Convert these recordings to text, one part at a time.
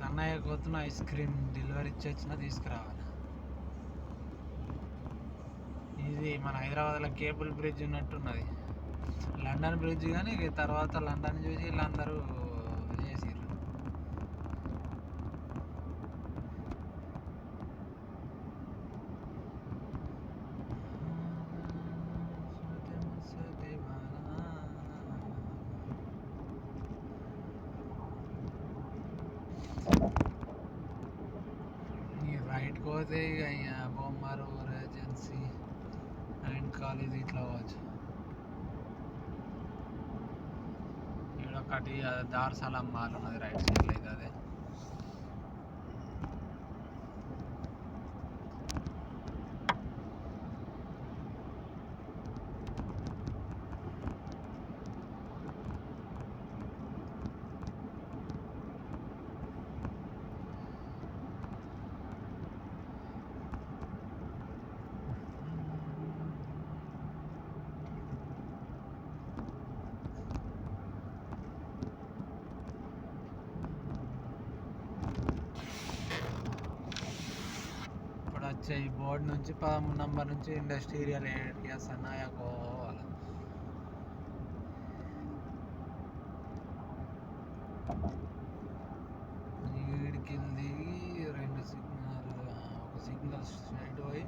సన్నయ్య కోతున్న ice cream delivery ఇచ్చి తీసుకురావాలి. ఇది మన హైదరాబాద్లో కేబుల్ బ్రిడ్జ్ ఉన్నట్టున్నది. లండన్ బ్రిడ్జ్ కానీ తర్వాత లండన్ చూసి వీళ్ళందరూ చేసిర్రు ఈ రైట్కి పోతే ఇక ఇక బొమ్మారు ఏజెన్సీ అండ్ కాలేజ్ ఇట్లా పోవచ్చు ఇక్కడ ఒకటి దార్సలం మాల్ ఉన్నది రైట్ సైడ్లో ఇది అదే ఇప్పుడు వచ్చే ఈ బోర్డు నుంచి పదమూడు నంబర్ నుంచి ఇండస్ట్రియల్ ఏరియాస్ అన్నాయా పోవాలి వీడికింది రెండు సిగ్నల్ ఒక సిగ్నల్ స్ట్రైట్ పోయి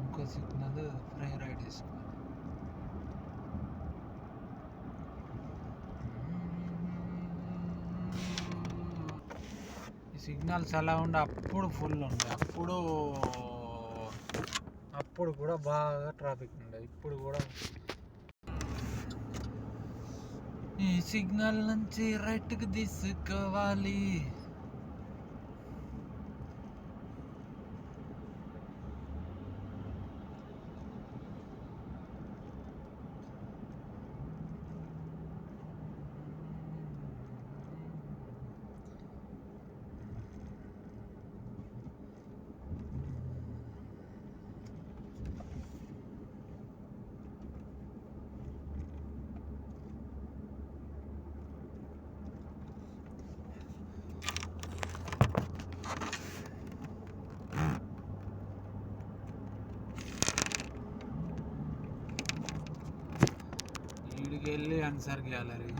ఇంకో సిగ్నల్ ఫ్రై రైట్ తీసుకున్నాం ఈ సిగ్నల్స్ ఎలా ఉండే అప్పుడు ఫుల్ ఉండే. అప్పుడు అప్పుడు కూడా బాగా ట్రాఫిక్ ఉండే. ఇప్పుడు కూడా ఈ సిగ్నల్ నుంచి రైట్కి తీసుకోవాలి ఈడికి వెళ్ళి ఆన్సర్ గ్యాలరీ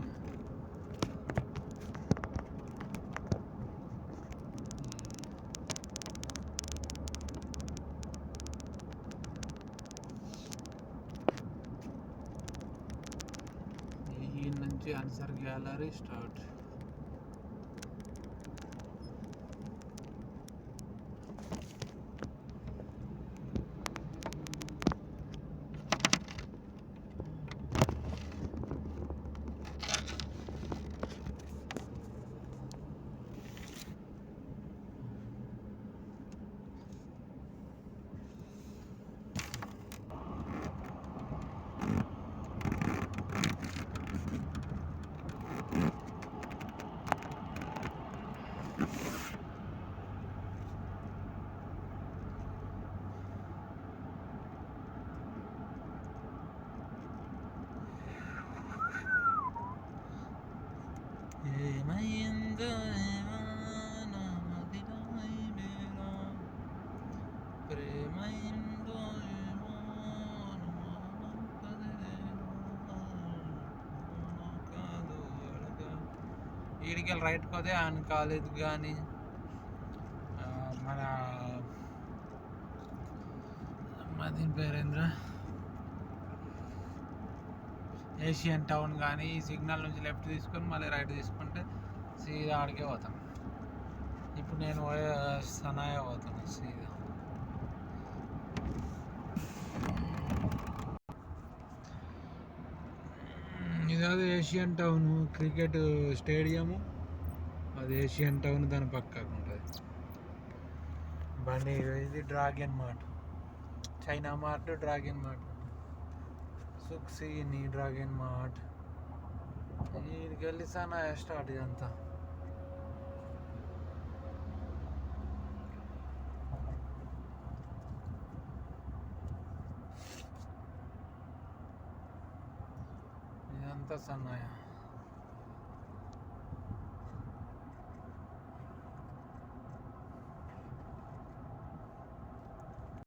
ఈ నుంచి ఆన్సర్ గ్యాలరీ స్టార్ట్ ప్రేమైందో రైట్ పోతే ఆయన కాలేజ్ కానీ మన మా దీని పేరేంద్ర ఏషియన్ టౌన్ కానీ ఈ సిగ్నల్ నుంచి లెఫ్ట్ తీసుకొని మళ్ళీ రైట్ తీసుకుంటే సీదా ఆడికే పోతాం. ఇప్పుడు నేను సనాయ పోతాను సీదా ఇది అది ఏషియన్ టౌన్ క్రికెట్ స్టేడియము. అది ఏషియన్ టౌన్ దాని పక్కకు ఉంటుంది బండి ఇది dragon mart. China mart dragon mart. సుక్సీని dragon mart. ఇది వెళ్ళి నా స్టార్ట్ ఇదంతా. ఇదంతా సన్నాయ